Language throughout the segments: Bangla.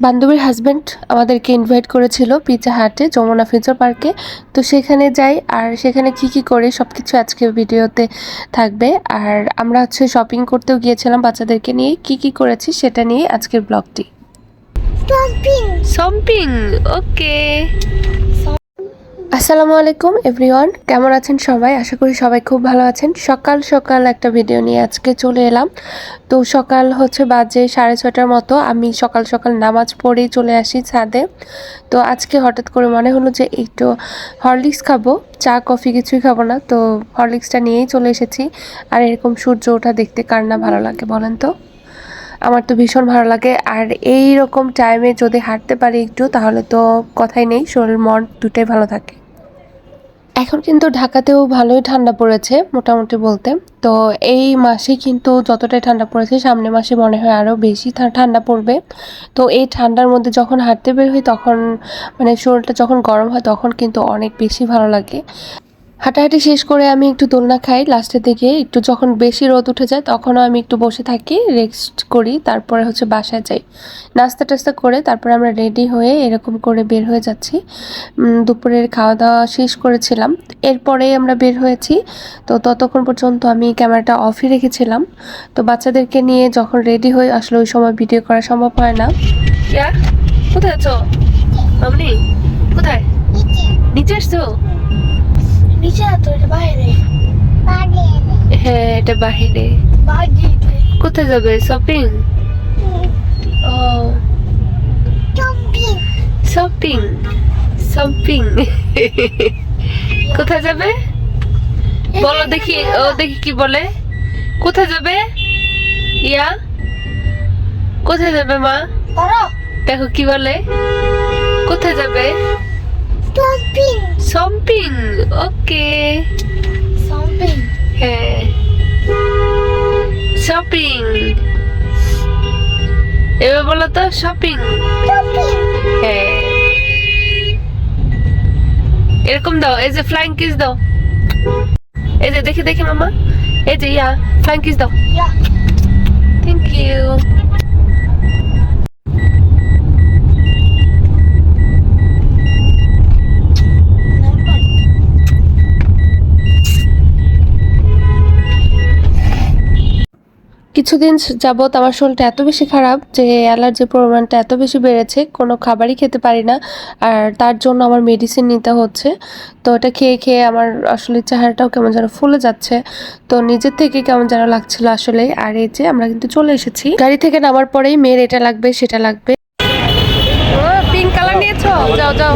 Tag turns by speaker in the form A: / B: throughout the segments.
A: বান্ধবীর হাজব্যান্ড আমাদেরকে ইনভাইট করেছিল পিজা হাটে যমুনা ফিউচার পার্কে। তো সেখানে যাই আর সেখানে কি কি করে সব কিছু আজকে ভিডিওতে থাকবে। আর আমরা হচ্ছে শপিং করতেও গিয়েছিলাম বাচ্চাদেরকে নিয়ে। কি কি করেছি সেটা নিয়ে আজকের ব্লগটি. শপিং ওকে আসসালামু আলাইকুম, এভরিওয়ান। কেমন আছেন সবাই? আশা করি সবাই খুব ভালো আছেন। সকাল সকাল একটা ভিডিও নিয়ে আজকে চলে এলাম। তো সকাল হচ্ছে বাজে সাড়ে ছটার মতো। আমি সকাল সকাল নামাজ পড়েই চলে আসি ছাদে। তো আজকে হঠাৎ করে মনে হলো যে একটু হরলিক্স খাব। চা, কফি কিছুই খাব না। তো হরলিক্সটা নিয়েই চলে এসেছি। আর এরকম সূর্য ওঠা দেখতে কার না ভালো লাগে বলেন তো? আমার তো ভীষণ ভালো লাগে। আর এই রকম টাইমে যদি হাঁটতে পারি একটু, তাহলে তো কথাই নেই, শরীর মন দুটোই ভালো থাকে। এখন কিন্তু ঢাকাতেও ভালোই ঠান্ডা পড়েছে, মোটামুটি বলতে। তো এই মাসে কিন্তু যতটাই ঠান্ডা পড়েছে, সামনে মাসে মনে হয় আরও বেশি ঠান্ডা পড়বে। তো এই ঠান্ডার মধ্যে যখন হাঁটতে বের হই, তখন মানে শরীরটা যখন গরম হয়, তখন কিন্তু অনেক বেশি ভালো লাগে। হাঁটাহাঁটি শেষ করে আমি একটু দোলনা খাই লাস্টের দিকে একটু যখন বেশি রোদ উঠে যায় তখনও আমি একটু বসে থাকি রেস্ট করি তারপরে হচ্ছে বাসায় যাই। নাস্তা টাস্তা করে তারপরে আমরা রেডি হয়ে এরকম করে বের হয়ে যাচ্ছি। দুপুরের খাওয়া দাওয়া শেষ করেছিলাম। এরপরে আমরা বের হয়েছি। তো ততক্ষণ পর্যন্ত আমি ক্যামেরাটা অফই রেখেছিলাম। তো বাচ্চাদেরকে নিয়ে যখন রেডি হই আসলে ওই সময় ভিডিও করা সম্ভব হয় না। কোথায় আছো? কোথায়? নিচে আসছো?
B: নিচে না তো এটা বাইরে।
A: হ্যাঁ এটা বাহিরে কোথায় যাবে? শপিং ও। শপিং শপিং কোথায় যাবে? বলো দেখি ও দেখি কি বলে। কোথায় যাবে? ইয়া? কোথায় যাবে মা? দেখো কি বলে। কোথায় যাবে?
B: Stomping.
A: Shopping okay
B: Stomping.
A: হ্যাঁ শপিং এবার বলো তো শপিং
B: Stomping.
A: হ্যাঁ এরকম দাও এই যে ফ্লাইং কিস দাও এই যে দেখি দেখি মামা এই যে ইয়া ফ্লাইং কিস দাও
B: Yeah.
A: থ্যাংক ইউ কিছুদিন যাবৎ আমার শরীরটা এত বেশি খারাপ যে অ্যালার্জির পরিমাণটা এত বেশি বেড়েছে, কোনো খাবারই খেতে পারি না। আর তার জন্য আমার মেডিসিন নিতে হচ্ছে। তো এটা খেয়ে খেয়ে আমার আসলে চেহারাটাও কেমন যেন ফুলে যাচ্ছে। তো নিজের থেকে কেমন যেন লাগছিল আসলে। আর এই যে আমরা কিন্তু চলে এসেছি। গাড়ি থেকে নামার পরেই মেয়ের এটা লাগবে, সেটা লাগবে। পিঙ্ক কালার নিয়েছো? যাও যাও।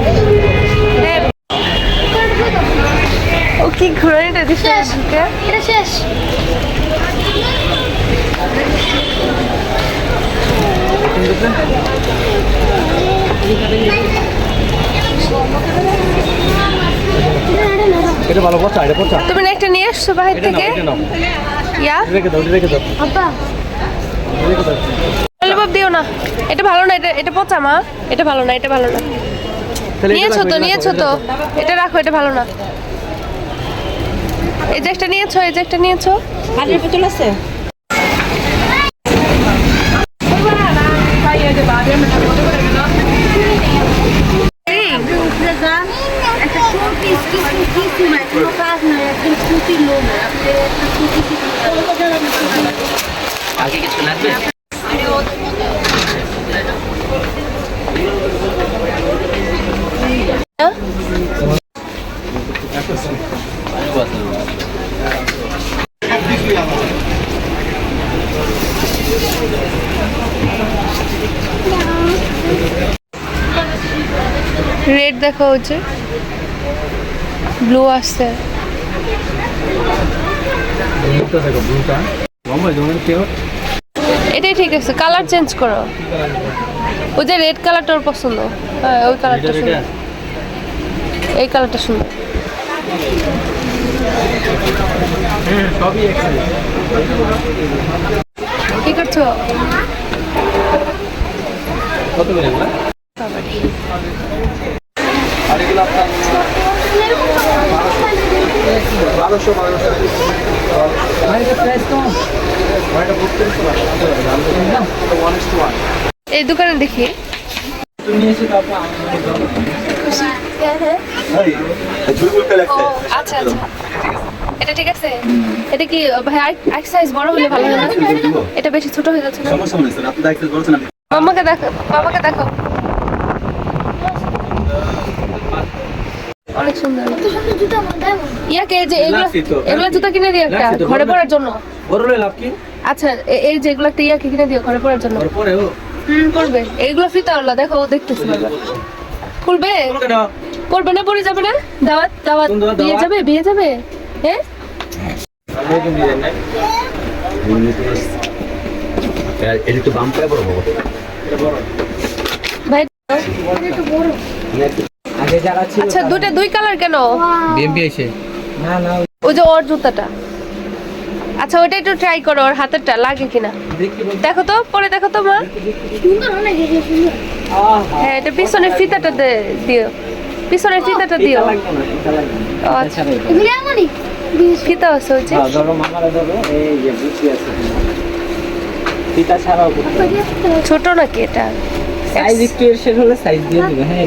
A: হ্যাঁ। ও কি
B: শেষ। এটা শেষ।
C: এটা ভালো পচা এটা পচা
A: তুমি না একটা নিয়ে আসছো বাহির থেকে? ইয়া?
C: রেখে দাও রেখে দাও।
B: আব্বা।
C: রেখে দাও।
A: ললিপপ দিও না। এটা ভালো না এটা এটা পচা মা। এটা ভালো না এটা ভালো না। নিয়েছো তো নিয়েছো তো।
C: এটা
A: এটা রাখো এটা ভালো না। এই যে একটা নিয়েছো এই যে একটা নিয়েছো।
D: হাজির পুতুল আছে
B: একটা শোপিস কিছু কিছু না কোনো কাজ নাই একদম স্কুটি লোন
A: রেড দেখো হচ্ছে ব্লু আসছে। এটাই ঠিক আছে কালার চেঞ্জ করো। ওই যে রেড কালারটা ওর পছন্দ। হ্যাঁ ওই কালারটা সুন্দর। এই কালারটা সুন্দর।
C: হ্যাঁ
A: কি করছ?
C: কত করে বারোশো বারোশো
A: এই দোকানে দেখি। আচ্ছা আচ্ছা। এটা ঠিক আছে? এটা কি ভাই এক সাইজ বড় হলে ভালো না? এটা বেশি ছোট হয়ে যাচ্ছে না?
D: সমস্যা নেই স্যার আপনি
A: মামাকে দেখো বাবাকে দেখো অনেক সুন্দর। ইয়াকে এই যে এগুলো এগুলো জুতা কিনে দিও একটা ঘরে পরার জন্য?
C: বড় হলে লাভ কি?
A: আচ্ছা এই যে এগুলো একটা ইয়াকে কিনে দিও ঘরে পরার জন্য?
C: পরে ও।
A: হুম করবে এইগুলো ফিতা আল্লাহ দেখো ও দেখতেছি। খুলবে? করবে না পরে যাবে না? দাওয়াত দাওয়াত বিয়ে যাবে বিয়ে যাবে? হ্যাঁ
D: এটা বড়
C: এটা বড়
A: ভাই
C: যারা ছিল
A: আচ্ছা দুইটা দুই কালার কেন?
C: বিএমপি এসে না না
A: ওই যে ওর জুতাটা। আচ্ছা ওটা একটু ট্রাই করো ওর হাতেরটা লাগে কিনা?
C: দেখো
A: তো পরে দেখো তো মা
B: সুন্দর অনেক সুন্দর।
A: হ্যাঁ এটা পিছনের ফিতাটা দে- দিও। পিছনের ফিতাটা দিও। আচ্ছা। ফিতা আছে ওই যে।
C: হ্যাঁ ধরো মামারা ধরো এই যে বুঝি আছে পিতা ছাড়াও
A: ছোট নাকি এটা?
C: সাইজ একটু এর শেষ হলে সাইজ দিয়ে দিবে হ্যাঁ।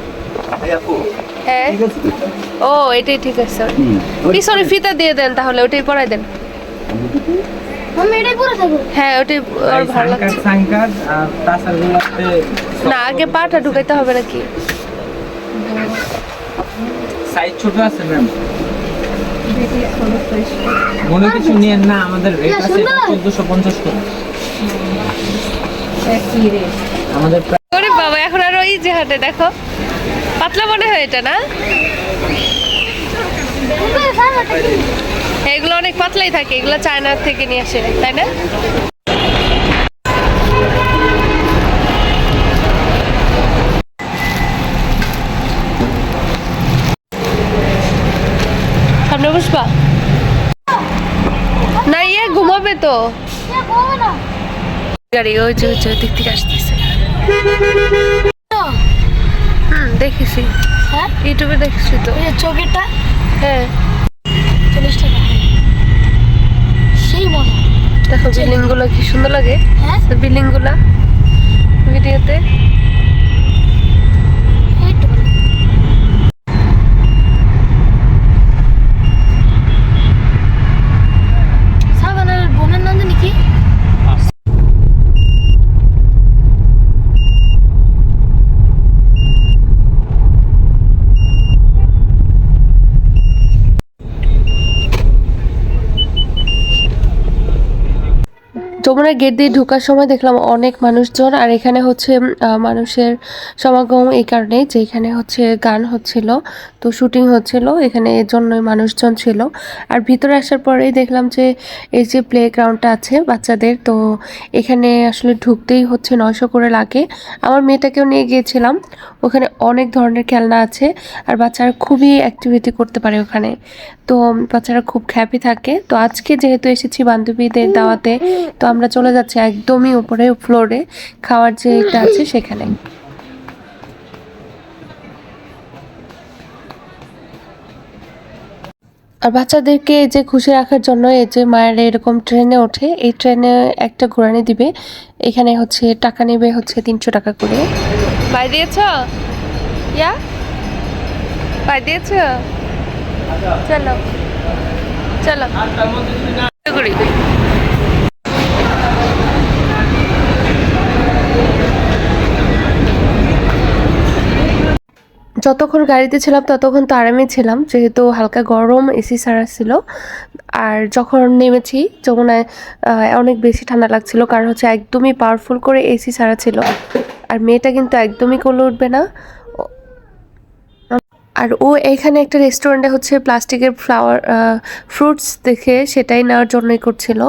C: হ্যাঁ।
A: ও এটাই ঠিক আছে। পিছনে ফিতা দিয়ে দেন তাহলে ওটাই পরাই দেন। হ্যাঁ ওটাই আর ভালো লাগছে। না আগে পাটা ঢুকাইতে হবে নাকি?
C: সাইজ ছোট আছে ম্যাম। মনে কিছু নিয়ে না আমাদের রেট আছে চোদ্দশো পঞ্চাশ করে। আমাদের
A: ওরে বাবা এখন আর ওই যে হাটে দেখো। পাতলা মনে হয় এটা না? এগুলো অনেক পাতলাই থাকে এগুলো চায়নার থেকে নিয়ে আসে তাই না? সামনে বসবা? না ইয়ে ঘুমাবে তো। গাড়ি ওই যে ওই দিক থেকে আসতেছে। দেখেছি।
B: হ্যাঁ?
A: ইউটিউবে দেখেছি তো।
B: এই চোখেরটা?
A: হ্যাঁ।
B: চল্লিশ টাকা। সেই মনে
A: দেখো বিল্ডিংগুলো কি সুন্দর লাগে?
B: হ্যাঁ?
A: বিল্ডিংগুলা ভিডিওতে
B: এই তো সাবানের বোনের নাম জানি কি
A: যমুনা গেট দিয়ে ঢোকার সময় দেখলাম অনেক মানুষজন আর এখানে হচ্ছে মানুষের সমাগম এই কারণে যে এখানে হচ্ছে গান হচ্ছিল তো শুটিং হচ্ছিল এখানে এর জন্যই মানুষজন ছিল। আর ভিতরে আসার পরেই দেখলাম যে এই যে প্লে গ্রাউন্ডটা আছে বাচ্চাদের তো এখানে আসলে ঢুকতেই হচ্ছে নয়শো করে লাগে। আমার মেয়েটাকেও নিয়ে গিয়েছিলাম ওখানে অনেক ধরনের খেলনা আছে আর বাচ্চারা খুবই অ্যাক্টিভিটি করতে পারে ওখানে। তো বাচ্চারা খুব খ্যাপি থাকে। তো আজকে যেহেতু এসেছি বান্ধবীদের দাওয়াতে তো আমরা চলে যাচ্ছি একদমই উপরে ফ্লোরে খাওয়ার যে একটা আছে সেখানে। আর বাচ্চাদেরকে এই যে খুশি রাখার জন্য এই যে মায়ের এরকম ট্রেনে ওঠে এই ট্রেনে একটা ঘোরানি দিবে। এখানে হচ্ছে টাকা নেবে হচ্ছে তিনশো টাকা করে। বাই দিয়েছ? ইয়া? বাই দিয়েছ? চলো। চলো। করি যতক্ষণ গাড়িতে ছিলাম, ততক্ষণ তো আরামে ছিলাম। যেহেতু হালকা গরম এসি সারা ছিল। আর যখন নেমেছি, যমুনায় অনেক বেশি ঠান্ডা লাগছিল। কারণ হচ্ছে একদমই পাওয়ারফুল করে এসি সারা ছিল। আর মেয়েটা কিন্তু একদমই কোলে উঠবে না। আর ও এখানে একটা রেস্টুরেন্টে হচ্ছে প্লাস্টিকের ফ্লাওয়ার ফ্রুটস দেখে সেটাই নেওয়ার জন্যই করছিল।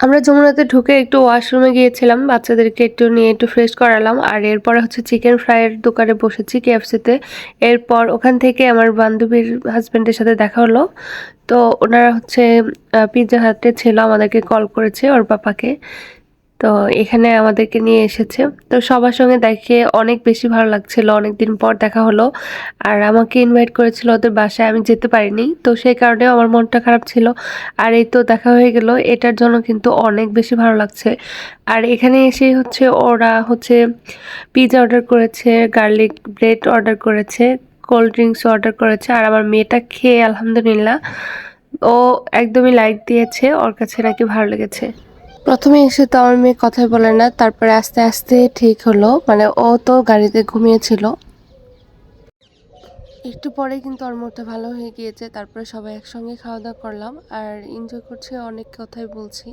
A: আমরা যমুনাতে ঢুকে একটু ওয়াশরুমে গিয়েছিলাম, বাচ্চাদেরকে একটু নিয়ে একটু ফ্রেশ করালাম। আর এরপরে হচ্ছে চিকেন ফ্রাইয়ের দোকানে বসেছি কেএফসিতে এরপর ওখান থেকে আমার বান্ধবীর হাজব্যান্ডের সাথে দেখা হলো। তো ওনারা হচ্ছে পিৎজা হাটে ছিল, আমাদেরকে কল করেছে ওর পাপাকে। তো এখানে আমাদেরকে নিয়ে এসেছে। তো সবার সঙ্গে দেখে অনেক বেশি ভালো লাগছিল অনেক দিন পর দেখা হলো। আর আমাকে ইনভাইট করেছিল ওদের বাসায়, আমি যেতে পারিনি। তো সেই কারণেও আমার মনটা খারাপ ছিল। আর এই তো দেখা হয়ে গেল, এটার জন্য কিন্তু অনেক বেশি ভালো লাগছে। আর এখানে এসে হচ্ছে ওরা হচ্ছে পিৎজা অর্ডার করেছে গার্লিক ব্রেড অর্ডার করেছে কোল্ড ড্রিঙ্কস অর্ডার করেছে। আর আমার মেয়েটা খেয়ে, আলহামদুলিল্লাহ, ও একদমই লাইক দিয়েছে, ওর কাছে নাকি ভালো লেগেছে। প্রথমে এসে তো আমার মেয়ে কথাই বলে না, তারপরে আস্তে আস্তে ঠিক হলো। মানে ও তো গাড়িতে ঘুমিয়েছিল। একটু পরে কিন্তু ওর মুডটা ভালো হয়ে গিয়েছে, তারপরে সবাই একসঙ্গে খাওয়া দাওয়া করলাম আর এনজয় করছে, অনেক কথাই বলছি।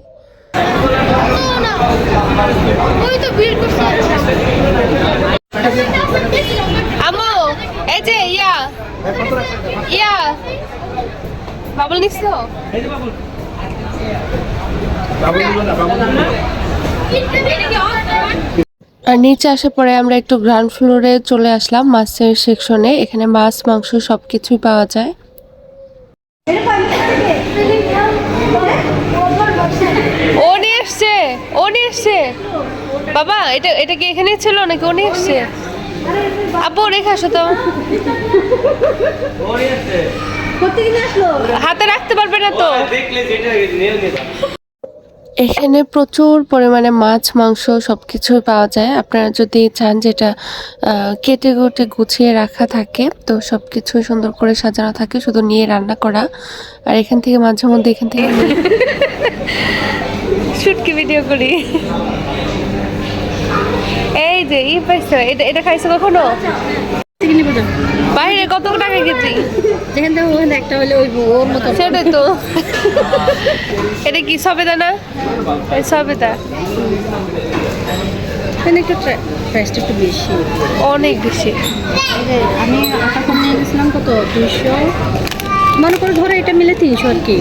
A: বাবল আর নিচে আসার পরে আমরা একটু গ্রাউন্ড ফ্লোরে চলে আসলাম মাছের সেকশনে এখানে মাছ মাংস সব কিছুই পাওয়া যায়। ও নিয়ে এসছে ও নিয়ে এসছে। বাবা এটা এটা কি এখানে ছিল নাকি ও নিয়ে এসছে? আব্বু রেখে আসো তো। হাতে রাখতে পারবে না তো
C: দেখলে যেটা নিয়ে নিয়ে
A: এখানে প্রচুর পরিমাণে মাছ মাংস সব কিছুই পাওয়া যায়। আপনারা যদি চান যেটা কেটে কুটে গুছিয়ে রাখা থাকে তো সব কিছু সুন্দর করে সাজানো থাকে শুধু নিয়ে রান্না করা। আর এখান থেকে মাঝে মধ্যে এখান থেকে শুটকি ভিডিও করি। এই যে ই পাইছো এটা এটা খাইছো কখনো? বাইরে কত টাকা কেজি?
B: যেখান থেকে ওখানে একটা হলে ওই ওর মতো।
A: সেটাই তো। এটা কি সবেদা না? এই সবেদা।
B: এখানে একটু প্রাইসটা একটু বেশি।
A: অনেক বেশি।
B: আমি আটা কম নিয়ে গেছিলাম কত? দুইশো? মনে করে ধরো এটা মিলে তিনশো আর কি।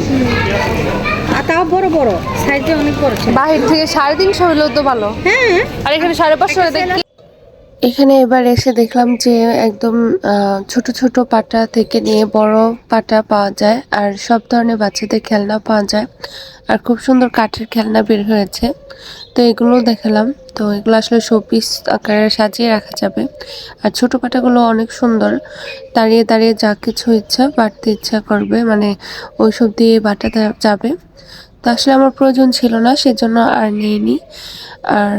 B: আর তাও বড় বড় সাইজে অনেক বড়
A: বাহির থেকে সাড়ে তিনশো হলেও তো ভালো।
B: হ্যাঁ।
A: আর এখানে সাড়ে পাঁচশো দেখি। এখানে এবার এসে দেখলাম যে একদম ছোট ছোট পাটা থেকে নিয়ে বড় পাটা পাওয়া যায় আর সব ধরনের বাচ্চাদের খেলনা পাওয়া যায় আর খুব সুন্দর কাঠের খেলনা বের হয়েছে। তো এগুলো দেখালাম। তো এগুলো আসলে শোপিস আকারে সাজিয়ে রাখা যাবে। আর ছোট পাটাগুলো অনেক সুন্দর। দাঁড়িয়ে দাঁড়িয়ে যা কিছু ইচ্ছা বাড়তে ইচ্ছা করবে মানে ওইসব দিয়ে বাটা যাবে। তো আসলে আমার প্রয়োজন ছিল না, সেজন্য আর নিইনি। আর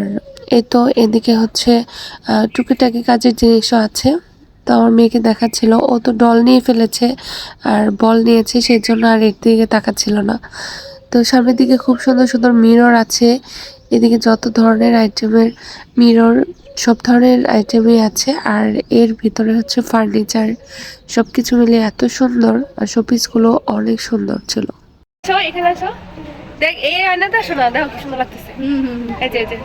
A: এই তো এদিকে হচ্ছে আহ, টুকিটাকি কাজের জিনিসও আছে। তো আমার মেয়েকে দেখাচ্ছিল। ও তো ডল নিয়ে ফেলেছে আর বল নিয়েছে সেই জন্য আর এর দিকে তাকাচ্ছিল না। তো সামনের দিকে খুব সুন্দর সুন্দর মিরর আছে। এদিকে যত ধরনের আইটেমের মিরর সব ধরনের আইটেমই আছে। আর এর ভিতরে হচ্ছে ফার্নিচার সব কিছু মিলে এত সুন্দর। আর শোপিসগুলো অনেক সুন্দর ছিল। এখানে আসো। দেখ এই আয়নাতে আসো না। দেখো কি সুন্দর লাগতেছে।
B: হুম হুম
A: এই যে।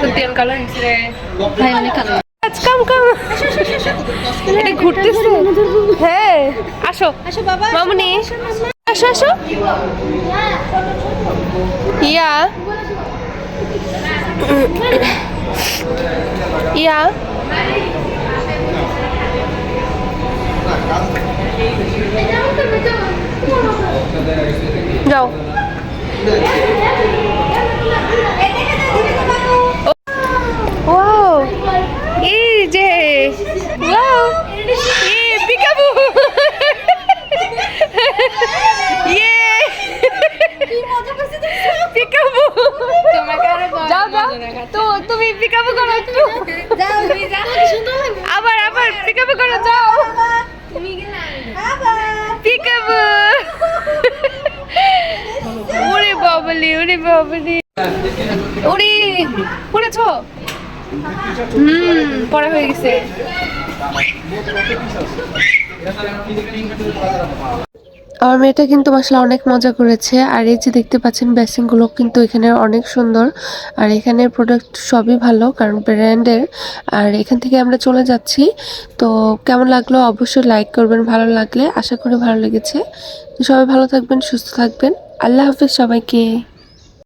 A: সত্যি আমি কালো
B: ভাই অনেক কালো
A: কাম কাম। এটা ঘুরতেছে? হ্যাঁ। আসো।
B: আসো বাবা
A: মামুনি। আসো আসো। ইয়া। ইয়া। যাও। ওয়াও এই যে ওয়াও এ পিকাবু ইয়ে পিকাবু যাও যাও তো তুমি পিকাবু করো, একটু।
B: যাও
A: আবার আবার পিকাবু করো, যাও।
B: তুমি
A: পিকাবু ওরে বাবলি ওরে বাবলি। ওরে পড়েছো? হুম, পড়া হয়ে গেছে। আমার মেয়েটা কিন্তু মশলা অনেক মজা করেছে। আর এই যে দেখতে পাচ্ছেন বেসিনগুলো কিন্তু এখানে অনেক সুন্দর। আর এখানে প্রোডাক্ট সবই ভালো, কারণ ব্র্যান্ডের আর এখান থেকে আমরা চলে যাচ্ছি। তো কেমন লাগল অবশ্যই লাইক করবেন, ভালো লাগলে আশা করি ভালো লেগেছে। সবাই ভালো থাকবেন, সুস্থ থাকবেন। আল্লাহ হাফিজ সবাইকে।